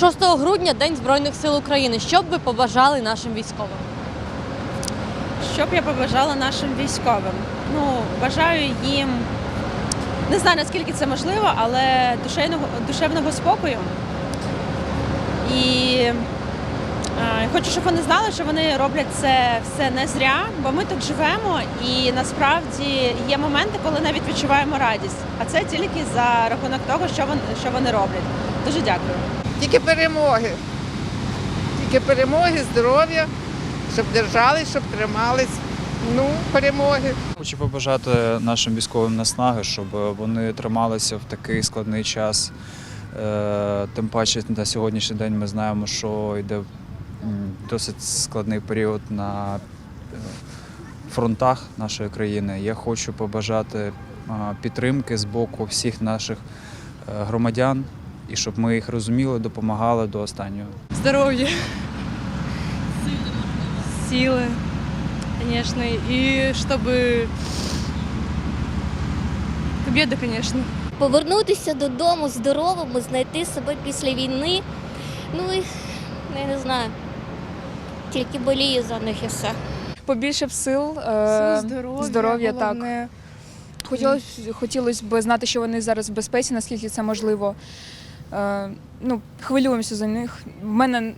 6 грудня День Збройних сил України. Що б ви побажали нашим військовим? Що б я побажала нашим військовим? Ну, бажаю їм, не знаю наскільки це можливо, але душевного, душевного спокою. І е, хочу, щоб вони знали, що вони роблять це все не зря, бо ми тут живемо, і насправді є моменти, коли навіть відчуваємо радість. А це тільки за рахунок того, що вони, що вони роблять. Дуже дякую. Тільки перемоги. Тільки перемоги, здоров'я, щоб держались, щоб тримались. Ну, перемоги. Хочу побажати нашим військовим наснаги, щоб вони трималися в такий складний час. Е, Тим паче на сьогоднішній день ми знаємо, що йде досить складний період на е, фронтах нашої країни. Я хочу побажати підтримки з боку всіх наших е, громадян і щоб ми їх розуміли, допомагали до останнього. здоровья, силы, конечно, и чтобы победа, конечно. повернутися додому здоровими, знайти себе після війни. Ну і я не знаю. Тільки болію за них і все. побільше б сил, е, здоров'я, здоров'я так. хотілося б знати, що вони зараз в безпеці, наскільки це можливо. Е, ну, хвилюємося за них. В мене, м,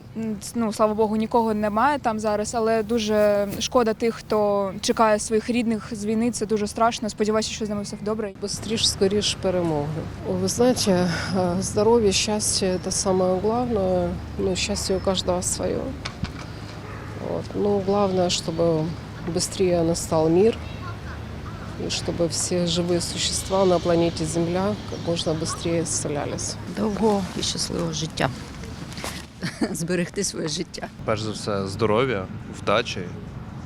ну, слава Богу, нікого немає там зараз, але дуже шкода тих, хто чекає своїх рідних з війни. Це дуже страшно. Сподіваюся, що з ними все добре. Быстрее, скорее перемоги. Вы знаете, э, здоровье, счастье – это самое главное. Ну, счастье у каждого свое. Вот. Ну, главное, чтобы быстрее настал мир, и чтобы все живые существа на планете Земля как можно быстрее исцелялись. довгого і щасливого життя. Зберегти своє життя. перш за все, здоров'я, вдачі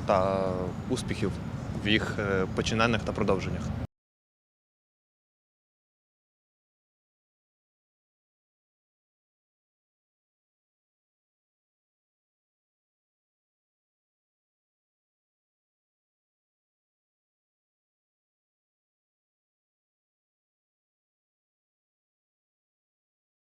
та успіхів в їх е, починаннях та продовженнях.